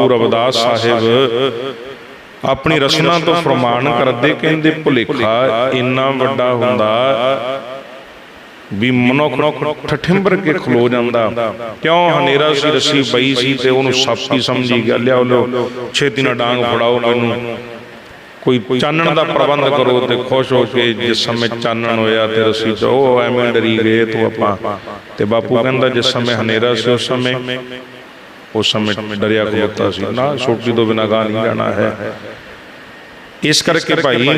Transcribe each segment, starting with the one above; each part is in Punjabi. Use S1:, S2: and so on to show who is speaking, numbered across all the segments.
S1: ਬਾਪੂ ਰਵਿਦਾਸ ਸਾਹਿਬ ਆਪਣੀ ਰਸਨਾ ਤੋਂ ਫਰਮਾਨ ਕਰਦੇ ਕਹਿੰਦੇ ਭੁਲੇਖਾ ਇੰਨਾ ਵੱਡਾ ਹੁੰਦਾ ਵੀ ਮਨੁੱਖ ਠਠਿੰਬਰ ਕੇ ਖਲੋ ਜਾਂਦਾ। ਕਿਉਂ ਹਨੇਰਾ ਸੀ ਰੱਸੀ ਪਈ ਸੀ ਤੇ ਉਹਨੂੰ ਸੱਪ ਹੀ ਸਮਝੀ ਗਿਆ ਲਿਆਓ ਲੋ ਛੇਤੀ ਨਾਲ ਡਾਂਗ ਫੜਾਓ ਮੈਨੂੰ। ਕੋਈ ਚਾਨਣ ਦਾ ਪ੍ਰਬੰਧ ਕਰੋ ਤੇ ਖੁਸ਼ ਹੋ ਕੇ ਜਿਸ ਸਮੇਂ ਚਾਨਣ ਹੋਇਆ ਤੇ ਰੱਸੀ ਉਹ ਐਵੇਂ ਡਰੀ ਗਏ ਤੂੰ ਆਪਾਂ। ਤੇ ਬਾਪੂ ਕਹਿੰਦਾ ਜਿਸ ਸਮੇਂ ਹਨੇਰਾ ਸੀ ਉਸ ਸਮੇਂ ਉਸ ਸਮੇਂ ਡਰਿਆ ਖਲੋਤਾ ਸੀ। ਨਾ ਛੋਟੀ ਤੋਂ ਬਿਨਾਂ ਗਾ ਨਹੀਂ ਜਾਣਾ ਹੈ। ਇਸ ਕਰਕੇ ਭਾਈ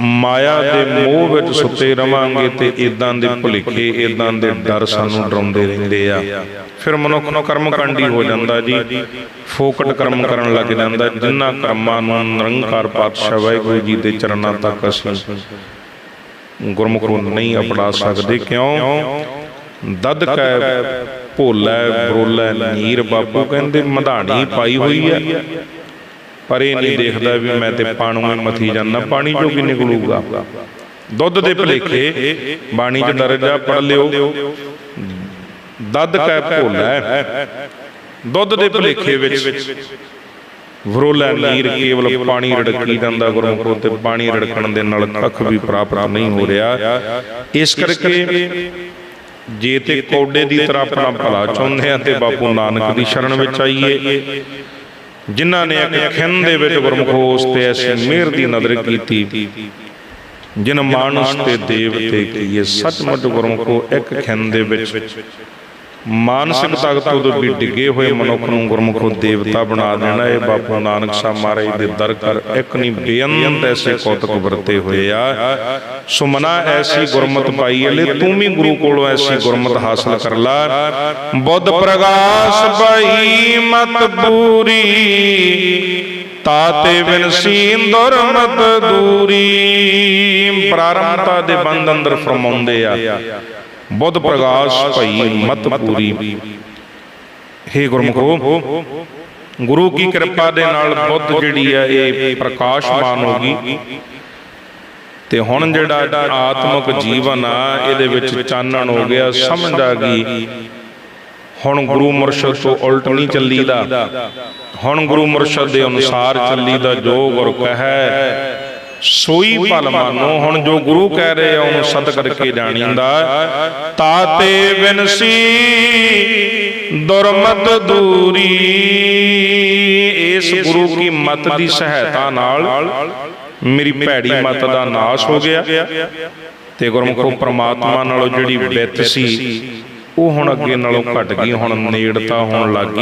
S1: ਮਾਇਆ ਦੇ ਮੋਹ ਵਿੱਚ ਸੁੱਤੇ ਰਵਾਂਗੇ ਤੇ ਇਦਾਂ ਦੇ ਭੁਲੇਖੇ ਇਦਾਂ ਦੇ ਡਰ ਸਾਨੂੰ ਡਰਾਉਂਦੇ ਰਹਿੰਦੇ ਆ। ਫਿਰ ਮਨੁੱਖ ਨੂੰ ਕਰਮ ਕਾਂਡੀ ਹੋ ਜਾਂਦਾ ਜੀ। ਫੋਕਟ ਕਰਮ ਕਰਨ ਲੱਗ ਜਾਂਦਾ। ਜਿਨ੍ਹਾਂ ਕਰਮਾਂ ਨੂੰ ਨਿਰੰਕਾਰ ਪਾਤਸ਼ਾਹ ਵਾਹਿਗੁਰੂ ਜੀ ਦੇ ਚਰਨਾਂ ਤੱਕ ਅਸੀਂ ਗੁਰਮੁਖ ਨੂੰ ਨਹੀਂ ਅਪਣਾ ਸਕਦੇ। ਕਿਉਂ? ਦਦ ਕੈ ਭੋਲਾ, ਬਰੋਲਾ ਨੀਰ ਬਾਪੂ ਕਹਿੰਦੇ ਮਧਾਣੀ ਪਾਈ ਹੋਈ ਹੈ ਪਰ ਇਹ ਨਹੀਂ ਦੇਖਦਾ ਵੀ ਮੈਂ ਤੇ ਪਾਣੂ ਮਥੀ ਜਾਂਦਾ ਪਾਣੀ ਚੋਂ ਕੀ ਨਿਕਲੂਗਾ। ਦੁੱਧ ਦੇ ਭਲੇਖੇ, ਬਾਣੀ ਚ ਦਰਜਾ ਪੜ ਲਿਓ। ਦਦ ਕੈ ਭੋਲਾ, ਦੁੱਧ ਦੇ ਭਲੇਖੇ ਵਿੱਚ ਵਰੋਲਾ ਨੀਰ ਕੇਵਲ ਪਾਣੀ ਰੜਕੀ ਜਾਂਦਾ ਗੁਰਮੁਖੋ ਤੇ ਪਾਣੀ ਰੜਕਣ ਦੇ ਨਾਲ ਕੱਖ ਵੀ ਪ੍ਰਾਪਤ ਨਹੀਂ ਹੋ ਰਿਹਾ। ਇਸ ਕਰਕੇ ਜੇ ਤੇ ਕੌਡੇ ਦੀ ਤਰ੍ਹਾਂ ਆਪਣਾ ਭਲਾ ਚਾਹੁੰਦੇ ਆ ਤੇ ਬਾਪੂ ਨਾਨਕ ਦੀ ਸ਼ਰਨ ਵਿੱਚ ਆਈਏ। ਜਿਨ੍ਹਾਂ ਨੇ ਇੱਕ ਖਿੰਨ ਦੇ ਵਿੱਚ ਗੁਰਮੁਖੋ ਉਸ ਤੇ ਐਸੀ ਮਿਹਰ ਦੀ ਨਜ਼ਰ ਕੀਤੀ। ਜਿਨ ਮਾਨਸ ਤੇ ਦੇਵਤੇ ਕੀਏ ਸੱਚਮੁੱਚ ਗੁਰਮੁਖੋ ਇੱਕ ਖਿੰਨ ਦੇ ਵਿੱਚ। ਮਾਨਸਿਕ ਤਾਕਤ ਤੋਂ ਵੀ ਡਿੱਗੇ ਹੋਏ ਮਨੁੱਖ ਨੂੰ ਗੁਰਮੁਖੋ ਦੇਵਤਾ ਬਣਾ ਦੇਣਾ ਇਹ ਬਾਪੂ ਨਾਨਕ ਸਾਹਿਬ ਮਹਾਰਾਜ ਦੇ ਦਰ ਕਰ ਇੱਕ ਨਹੀਂ ਬੇਅੰਤ ਐਸੇ ਕੌਤਕ ਵਰਤੇ ਹੋਏ ਆ। ਸੁਮਨਾ ਐਸੀ ਗੁਰਮਤ ਪਾਈ ਅਲੇ ਤੂੰ ਵੀ ਗੁਰੂ ਕੋਲੋਂ ਐਸੀ ਗੁਰਮਤ ਹਾਸਲ ਕਰ ਲਾ। ਬੁੱਧ ਪ੍ਰਗਾਸ ਪਾਈ ਮਤ ਪੂਰੀ ਤਾਤੇ ਬਿਨ ਸੀਨ ਦੁਰਮਤ ਦੂਰੀ ਪ੍ਰਾਰੰਭਤਾ ਦੇ ਬੰਦ ਅੰਦਰ ਫਰਮਾਉਂਦੇ ਆ। ਬੁੱਧ ਪ੍ਰਗਾਸ ਭਈ ਮਤ ਪੂਰੀ ਹੇ ਗੁਰਮੁਖੋ ਗੁਰੂ ਕੀ ਕਿਰਪਾ ਦੇ ਨਾਲ ਬੁੱਧ ਜਿਹੜੀ ਹੈ ਇਹ ਪ੍ਰਕਾਸ਼ਮਾਨ ਹੋ ਗਈ। ਤੇ ਹੁਣ ਜਿਹੜਾ ਆਤਮਿਕ ਜੀਵਨ ਆ ਇਹਦੇ ਵਿੱਚ ਚਾਨਣ ਹੋ ਗਿਆ ਸਮਝ ਆ ਗਈ। ਹੁਣ ਗੁਰੂ ਮੁਰਸ਼ਦ ਤੋਂ ਉਲਟ ਨਹੀਂ ਚੱਲੀਦਾ। ਹੁਣ ਗੁਰੂ ਮੁਰਸ਼ਦ ਦੇ ਅਨੁਸਾਰ ਚੱਲੀਦਾ ਜੋ ਗੁਰ ਕਹੈ। ਸੋਈ ਭਲ ਮਾਨੋ। ਹੁਣ ਜੋ ਗੁਰੂ ਕਹਿ ਰਹੇ ਆ ਉਹਨੂੰ ਸਤ ਕਰਕੇ ਜਾਣੀਂਦਾ ਤਾਤੇ ਬਿਨਸੀ ਦੁਰਮਤ ਦੂਰੀ। ਇਸ ਗੁਰੂ ਕੀ ਮਤ ਦੀ ਸਹਾਇਤਾ ਨਾਲ ਮੇਰੀ ਭੈੜੀ ਮਤ ਦਾ ਨਾਸ਼ ਹੋ ਗਿਆ। ਤੇ ਗੁਰਮੁਖੋ ਪ੍ਰਮਾਤਮਾ ਨਾਲੋਂ ਜਿਹੜੀ ਵਿੱਤ ਸੀ ਉਹ ਹੁਣ ਅੱਗੇ ਨਾਲੋਂ ਘਟ ਗਈ ਹੁਣ ਨੇੜਤਾ ਹੋਣ ਲੱਗ